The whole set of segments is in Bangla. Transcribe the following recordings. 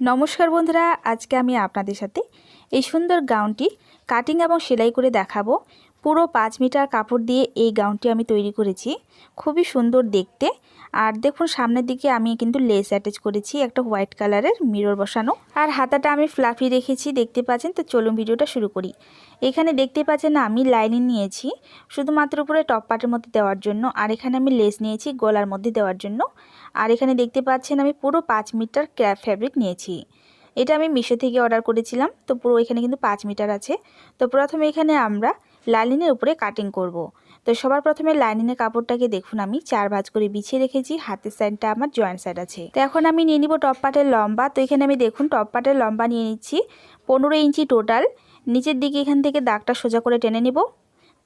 নমস্কার বন্ধুরা আজকে আমি আপনাদের সাথে এই সুন্দর গাউনটি কাটিং এবং সেলাই করে দেখাবো। পুরো পাঁচ মিটার কাপড় দিয়ে এই গাউনটি আমি তৈরি করেছি। খুবই সুন্দর দেখতে। আর দেখুন, সামনের দিকে আমি কিন্তু লেস অ্যাটাচ করেছি, একটা হোয়াইট কালারের মিরর বসানো। আর হাতাটা আমি ফ্লাফি রেখেছি, দেখতে পাচ্ছেন? তো চলুন ভিডিওটা শুরু করি। এখানে দেখতে পাচ্ছেন, আমি লাইনিং নিয়েছি, শুধুমাত্র উপরে টপ পার্টের মধ্যে দেওয়ার জন্য। আর এখানে আমি লেস নিয়েছি, গলার মধ্যে দেওয়ার জন্য। আর এখানে দেখতে পাচ্ছেন, আমি পুরো পাঁচ মিটার ক্র্যাপ ফ্যাব্রিক নিয়েছি। এটা আমি মিশো থেকে অর্ডার করেছিলাম। তো পুরো এখানে কিন্তু পাঁচ মিটার আছে। তো প্রথমে এখানে আমরা লাইনিংয়ের উপরে কাটিং করব। তো সবার প্রথমে লাইনিংয়ের কাপড়টাকে দেখুন, আমি চার ভাঁজ করে বিছিয়ে রেখেছি, হাতের সাইডটা আমার জয়েন্ট সাইড আছে তো এখন আমি নিয়ে নিব টপ পাটের লম্বা, তো এখানে আমি দেখুন টপ পাটের লম্বা নিয়ে নিচ্ছি, পনেরো ইঞ্চি টোটাল নিচের দিকে এখান থেকে দাগটা সোজা করে টেনে নিব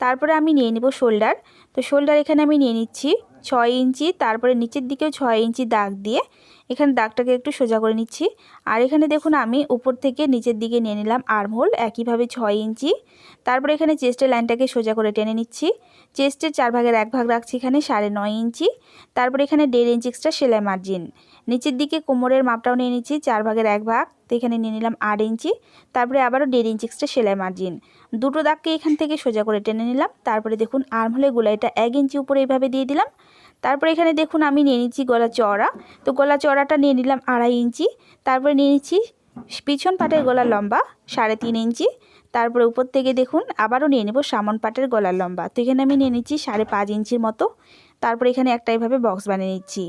তারপরে আমি নিয়ে নিব শোল্ডার তো শোল্ডার এখানে আমি নিয়ে নিচ্ছি ছয় ইঞ্চি, তারপরে নিচের দিকেও ছয় ইঞ্চি দাগ দিয়ে এখানে দাগটাকে একটু সোজা করে নিচ্ছি। আর এখানে দেখুন, আমি উপর থেকে নিচের দিকে নিয়ে নিলাম আর্মহোল একইভাবে ছয় ইঞ্চি। তারপরে এখানে চেস্টের লাইনটাকে সোজা করে টেনে নিচ্ছি। চেস্টের চার ভাগের এক ভাগ রাখছি এখানে, সাড়ে নয় ইঞ্চি। তারপরে এখানে দেড় ইঞ্চি এক্সট্রা সেলাই মার্জিন নিচের দিকে কোমরের মাপটাও নিয়ে নিচ্ছি, চার ভাগের এক ভাগ। তো এখানে নিয়ে নিলাম আট ইঞ্চি। তারপরে আবারও দেড় ইঞ্চি এক্সট্রা সেলাই মার্জিন দুটো দাগকে এখান থেকে সোজা করে টেনে নিলাম। তারপরে দেখুন আর্মহোলের গোলাইটা এক ইঞ্চি উপরে এইভাবে দিয়ে দিলাম। তারপরে এখানে দেখুন আমি নিয়ে নিচ্ছি গলা চড়া। তো গলা চড়াটা নিয়ে নিলাম আড়াই ইঞ্চি। তারপরে নিয়ে নিচ্ছি পিছন পাটের গলা লম্বা, সাড়ে তিন ইঞ্চি। তারপরে উপর থেকে দেখুন আবারও নিয়ে নেব সামন পাটের গলার লম্বা। তো এখানে আমি নিয়ে নিচ্ছি সাড়ে পাঁচ ইঞ্চির মতো। তারপরে এখানে একটা এইভাবে বক্স বানিয়ে নিচ্ছি।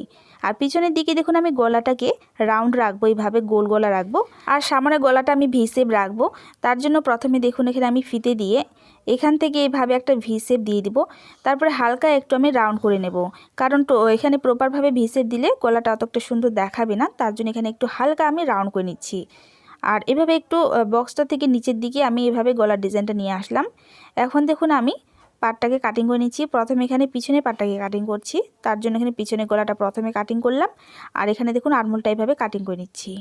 আর পিছনের দিকে দেখুন আমি গলাটাকে রাউন্ড রাখব, এইভাবে গোল গলা রাখব। আর সামনে গলাটা আমি ভি শেপ রাখব। তার জন্য প্রথমে দেখুন এখানে আমি ফিতে দিয়ে এখান থেকে এইভাবে একটা ভি শেপ দিয়ে দিব। তারপরে হালকা একটু আমি রাউন্ড করে নেব। কারণ তো এখানে প্রপারভাবে ভি শেপ দিলে গলাটা অতটা সুন্দর দেখাবে না। তার জন্য এখানে একটু হালকা আমি রাউন্ড করে নিচ্ছি। আর এভাবে একটু বক্সটা থেকে নিচের দিকে আমি এভাবে গলার ডিজাইনটা নিয়ে আসলাম। এখন দেখুন আমি পাটটাকে কাটিং করে নিচ্ছি। প্রথমে এখানে পিছনে পাটটাকে কাটিং করছি। তার জন্য এখানে পিছনে গলাটা প্রথমে কাটিং করলাম। আর এখানে দেখুন আরমোলটা এইভাবে কাটিং করে নিচ্ছি।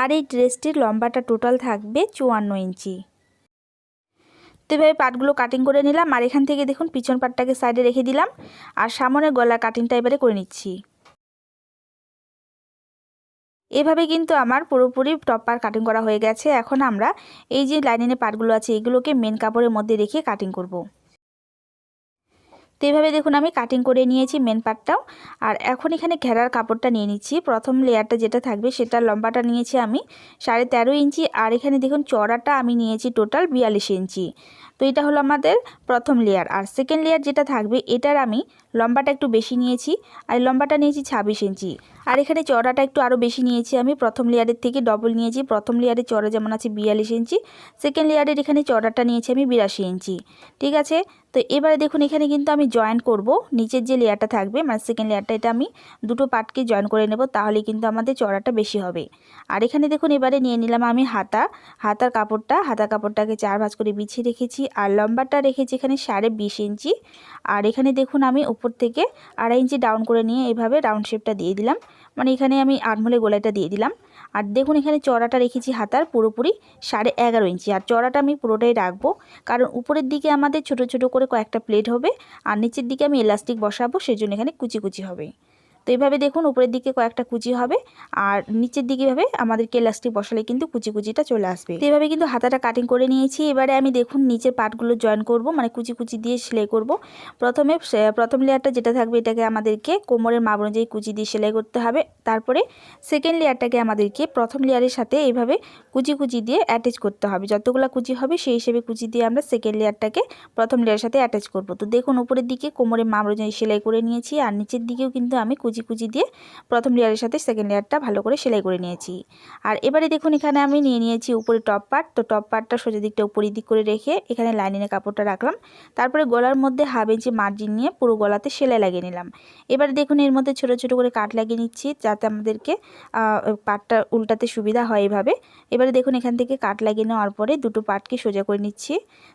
আর এই ড্রেসটির লম্বাটা টোটাল থাকবে চুয়ান্ন ইঞ্চি। তো এভাবে পাটগুলো কাটিং করে নিলাম। আর এখান থেকে দেখুন পিছন পাটটাকে সাইডে রেখে দিলাম। আর সামনের গলা কাটিংটা এবারে করে নিচ্ছি। এভাবে কিন্তু আমার পুরোপুরি টপ পার কাটিং করা হয়ে গেছে। এখন আমরা এই যে লাইনিংয়ের পার্টগুলো আছে, এগুলোকে মেন কাপড়ের মধ্যে রেখে কাটিং করব। তো এইভাবে দেখুন আমি কাটিং করে নিয়েছি মেন পার্টটাও আর এখন এখানে ঘেরার কাপড়টা নিয়ে নিচ্ছি। প্রথম লেয়ারটা যেটা থাকবে সেটার লম্বাটা নিয়েছি আমি সাড়ে তেরো ইঞ্চি। আর এখানে দেখুন চড়াটা আমি নিয়েছি টোটাল বিয়াল্লিশ ইঞ্চি। তো এটা হলো আমাদের প্রথম লেয়ার আর সেকেন্ড লেয়ার যেটা থাকবে, এটার আমি লম্বাটা একটু বেশি নিয়েছি আর লম্বাটা নিয়েছি ছাব্বিশ ইঞ্চি। আর এখানে চড়াটা একটু আরও বেশি নিয়েছি আমি। প্রথম লেয়ারের থেকে ডবল নিয়েছি। প্রথম লেয়ারের চড়া যেমন আছে বিয়াল্লিশ ইঞ্চি সেকেন্ড লেয়ারের এখানে চড়াটা নিয়েছি আমি বিরাশি ইঞ্চি। ঠিক আছে? তো এবারে দেখুন, এখানে কিন্তু আমি জয়েন করব। নিচের যে লেয়ারটা থাকবে মানে সেকেন্ড লেয়ারটা এটা আমি দুটো পার্টকে জয়েন করে নেব, তাহলে কিন্তু আমাদের চড়াটা বেশি হবে। আর এখানে দেখুন, এবারে নিয়ে নিলাম আমি হাতা। হাতার কাপড়টা হাতা কাপড়টাকে চার ভাঁজ করে বিছিয়ে রেখেছি। আর লম্বাটা রেখেছি এখানে সাড়ে বিশ ইঞ্চি। আর এখানে দেখুন আমি উপর থেকে আড়াই ইঞ্চি ডাউন করে নিয়ে এইভাবে রাউন্ড শেপটা দিয়ে দিলাম। মানে এখানে আমি আটমলে গোলাইটা দিয়ে দিলাম। আর দেখুন এখানে চড়াটা রেখেছি হাতার পুরোপুরি সাড়ে এগারো ইঞ্চি। আর চড়াটা আমি পুরোটাই রাখব। কারণ উপরের দিকে আমাদের ছোট ছোট করে কয়েকটা প্লেট হবে। আর নিচের দিকে আমি এলাস্টিক বসাবো, সেজন্য এখানে কুচি কুচি হবে। তো এইভাবে দেখুন উপরের দিকে কয়েকটা কুচি হবে আর নিচের দিকে ভাবে আমাদেরকে ইলাস্টিক বসালে কিন্তু কুচি কুচিটা চলে আসবে। তো এইভাবে কিন্তু হাতাটা কাটিং করে নিয়েছি। এবারে আমি দেখুন নিচের পার্টগুলো জয়েন করব মানে কুচি কুচি দিয়ে সেলাই করব। প্রথমে প্রথম লেয়ারটা যেটা থাকবে এটাকে আমাদেরকে কোমরের মাপ অনুযায়ী কুচি দিয়ে সেলাই করতে হবে। তারপরে সেকেন্ড লেয়ারটাকে আমাদেরকে প্রথম লেয়ারের সাথে এইভাবে কুচি কুচি দিয়ে অ্যাটাচ করতে হবে। যতগুলো কুচি হবে সেই হিসেবে কুচি দিয়ে আমরা সেকেন্ড লেয়ারটাকে প্রথম লেয়ারের সাথে অ্যাটাচ করব। তো দেখুন উপরের দিকে কোমরের মাপ অনুযায়ী সেলাই করে নিয়েছি আর নিচের দিকেও কিন্তু আমি কুচি কুচি কুচি দিয়ে প্রথম লেয়ারের সাথে সেকেন্ড লেয়ারটা ভালো করে সেলাই করে নিয়েছি। আর এবারে দেখুন এখানে আমি নিয়ে নিয়েছি উপরে টপ পার্ট তো টপ পার্টটা সোজা দিকটা উপরের দিক করে রেখে এখানে লাইনিংয়ের কাপড়টা রাখলাম। তারপরে গলার মধ্যে হাফ ইঞ্চি মার্জিন নিয়ে পুরো গলাতে সেলাই লাগিয়ে নিলাম। এবারে দেখুন এর মধ্যে ছোট ছোট করে কাট লাগিয়ে নিচ্ছি যাতে আমাদেরকে পাটটা উল্টাতে সুবিধা হয় এভাবে। এবারে দেখুন এখান থেকে কাট লাগিয়ে নেওয়ার পরে দুটো পাটকে সোজা করে নিচ্ছি।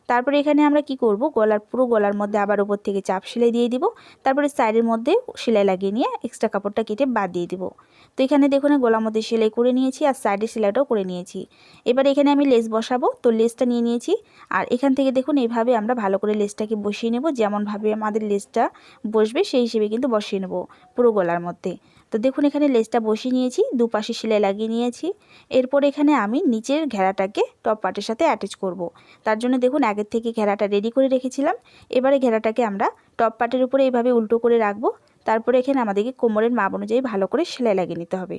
তারপরে এখানে আমরা কি করব? গলার, পুরো গলার মধ্যে আবার উপর থেকে চাপ সেলাই দিয়ে দিব। তারপরে সাইডের মধ্যে সেলাই লাগিয়ে নিয়ে এক্সট্রা কাপড়টা কেটে বাদ দিয়ে দেবো। তো এখানে দেখুন গলার মধ্যে সেলাই করে নিয়েছি আর সাইডে সেলাইটাও করে নিয়েছি। এবার এখানে আমি লেস বসাবো, তো লেসটা নিয়ে নিয়েছি। আর এখান থেকে দেখুন এইভাবে আমরা ভালো করে লেসটাকে বসিয়ে নেব, যেমনভাবে আমাদের লেসটা বসবে, সেই হিসেবে কিন্তু বসিয়ে নেব পুরো গলার মধ্যে। তো দেখুন, এখানে লেসটা বসিয়ে নিয়েছি, দুপাশে সেলাই লাগিয়ে নিয়েছি। এরপর এখানে আমি নিচের ঘেরাটাকে টপ পার্টের সাথে অ্যাটাচ করব। তার জন্য দেখুন, আগের থেকে ঘেরাটা রেডি করে রেখেছিলাম। এবারে ঘেরাটাকে আমরা টপ পার্টের উপরে এইভাবে উল্টো করে রাখব। তারপরে এখানে আমাদেরকে কোমরের মাপ অনুযায়ী ভালো করে সেলাই লাগিয়ে নিতে হবে।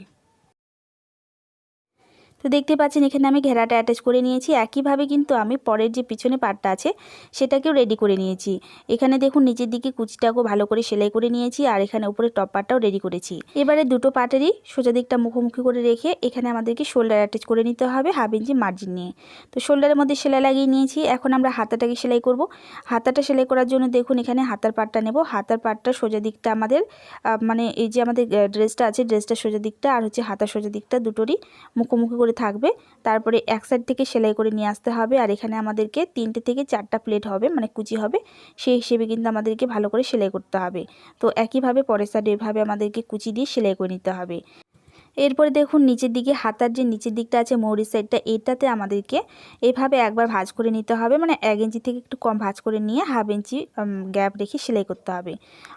তো দেখতে পাচ্ছেন, এখানে আমি ঘেরাটা অ্যাটাচ করে নিয়েছি। একইভাবে কিন্তু আমি পরের যে পিছনে পাটটা আছে, সেটাকেও রেডি করে নিয়েছি। এখানে দেখুন, নিচের দিকে কুচিটাকেও ভালো করে সেলাই করে নিয়েছি আর এখানে উপরে টপ পাটটাও রেডি করেছি। এবারে দুটো পাটেরই সোজা দিকটা মুখোমুখি করে রেখে এখানে আমাদেরকে শোল্ডার অ্যাটাচ করে নিতে হবে হাফ ইঞ্চি মার্জিন নিয়ে। তো শোল্ডারের মধ্যে সেলাই লাগিয়ে নিয়েছি। এখন আমরা হাতাটাকে সেলাই করব। হাতাটা সেলাই করার জন্য দেখুন, এখানে হাতার পাটটা নেব। হাতার পাটটা সোজা দিকটা আমাদের মানে এই যে আমাদের ড্রেসটা আছে ড্রেসটা সোজা দিকটা আর হচ্ছে হাতার সোজা দিকটা দুটোরই মুখোমুখি করে থাকবে। তারপরে এক সাইড থেকে সেলাই করে নিয়ে আসতে হবে। আর এখানে আমাদেরকে তিনটে থেকে চারটা প্লেট হবে মানে কুচি হবে। সেই হিসেবে কিন্তু আমাদেরকে ভালো করে সেলাই করতে হবে। তো একইভাবে পরের সাইডে এভাবে আমাদেরকে কুচি দিয়ে সেলাই করে নিতে হবে। এরপরে দেখুন নিচের দিকে হাতার যে নিচের দিকটা আছে মৌরির সাইডটা এটাতে আমাদেরকে এভাবে একবার ভাজ করে নিতে হবে। মানে এক ইঞ্চি থেকে একটু কম ভাজ করে নিয়ে হাফ ইঞ্চি গ্যাপ রেখে সেলাই করতে হবে।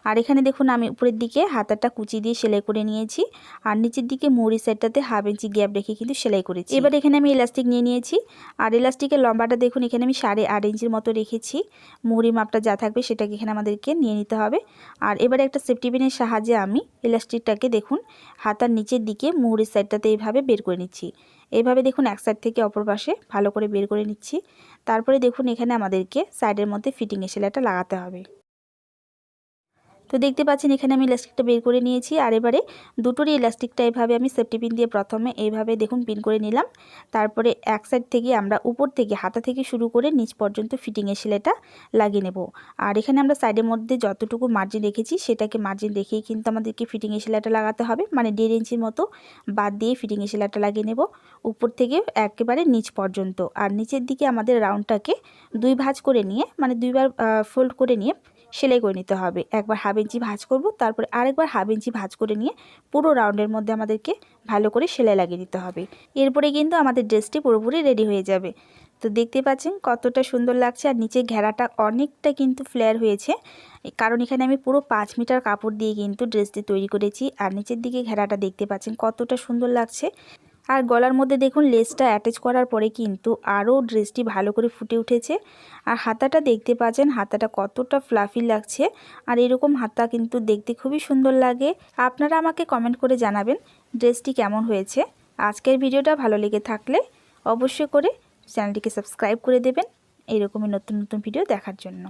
আর এখানে দেখুন আমি উপরের দিকে হাতারটা কুচি দিয়ে সেলাই করে নিয়েছি। আর নিচের দিকে মৌরির সাইডটাতে হাফ ইঞ্চি গ্যাপ রেখে কিন্তু সেলাই করেছি। এবার এখানে আমি ইলাস্টিক নিয়ে নিয়েছি। আর ইলাস্টিকের লম্বাটা দেখুন এখানে আমি সাড়ে আট ইঞ্চির মতো রেখেছি। মুড়ি মাপটা যা থাকবে সেটাকে এখানে আমাদেরকে নিয়ে নিতে হবে। আর এবারে একটা সেফটি পিনের সাহায্যে আমি ইলাস্টিকটাকে দেখুন হাতার নিচের দিকে থেকে মুহুরের সাইডটাতে এইভাবে বের করে নিচ্ছি। এইভাবে দেখুন এক সাইড থেকে অপর পাশে ভালো করে বের করে নিচ্ছি। তারপরে দেখুন এখানে আমাদেরকে সাইডের মধ্যে ফিটিং সেলাইটা লাগাতে হবে। তো দেখতে পাচ্ছেন, এখানে আমি ইলাস্টিকটা বের করে নিয়েছি। আর এবারে দুটোরই ইলাস্টিকটা এভাবে আমি সেফটি পিন দিয়ে প্রথমে এইভাবে দেখুন পিন করে নিলাম। তারপরে এক সাইড থেকে আমরা উপর থেকে হাতা থেকে শুরু করে নিচ পর্যন্ত ফিটিংয়ের সেলাইটা লাগিয়ে নেব। আর এখানে আমরা সাইডের মধ্যে যতটুকু মার্জিন রেখেছি, সেটাকে মার্জিন রেখেই কিন্তু আমাদেরকে ফিটিংয়ে সেলাইটা লাগাতে হবে। মানে দেড় ইঞ্চির মতো বাদ দিয়ে ফিটিংয়ের সেলাইটা লাগিয়ে নেব। উপর থেকে একেবারে নিচ পর্যন্ত। আর নিচের দিকে আমাদের রাউন্ডটাকে দুই ভাঁজ করে নিয়ে মানে দুইবার ফোল্ড করে নিয়ে সেলাই করে নিতে হবে। একবার হাফ ইঞ্চি ভাজ করব, তারপরে আরেকবার হাফ ইঞ্চি ভাঁজ করে নিয়ে পুরো রাউন্ডের মধ্যে আমাদেরকে ভালো করে সেলাই লাগিয়ে দিতে হবে। এরপরে কিন্তু আমাদের ড্রেসটি পুরোপুরি রেডি হয়ে যাবে। তো দেখতে পাচ্ছেন কতটা সুন্দর লাগছে আর নিচে ঘেরাটা অনেকটা কিন্তু ফ্লেয়ার হয়েছে। কারণ এখানে আমি পুরো পাঁচ মিটার কাপড় দিয়ে কিন্তু ড্রেসটি তৈরি করেছি। আর নিচের দিকে ঘেরাটা দেখতে পাচ্ছেন কতটা সুন্দর লাগছে। আর গলার মধ্যে দেখুন লেসটা অ্যাটাচ করার পরে কিন্তু আরও ড্রেসটি ভালো করে ফুটে উঠেছে। আর হাতাটা দেখতে পাচ্ছেন, হাতাটা কতটা ফ্লাফি লাগছে। আর এরকম হাতা কিন্তু দেখতে খুবই সুন্দর লাগে। আপনারা আমাকে কমেন্ট করে জানাবেন ড্রেসটি কেমন হয়েছে। আজকের ভিডিওটা ভালো লেগে থাকলে অবশ্যই করে চ্যানেলটিকে সাবস্ক্রাইব করে দেবেন। এইরকমই নতুন নতুন ভিডিও দেখার জন্য।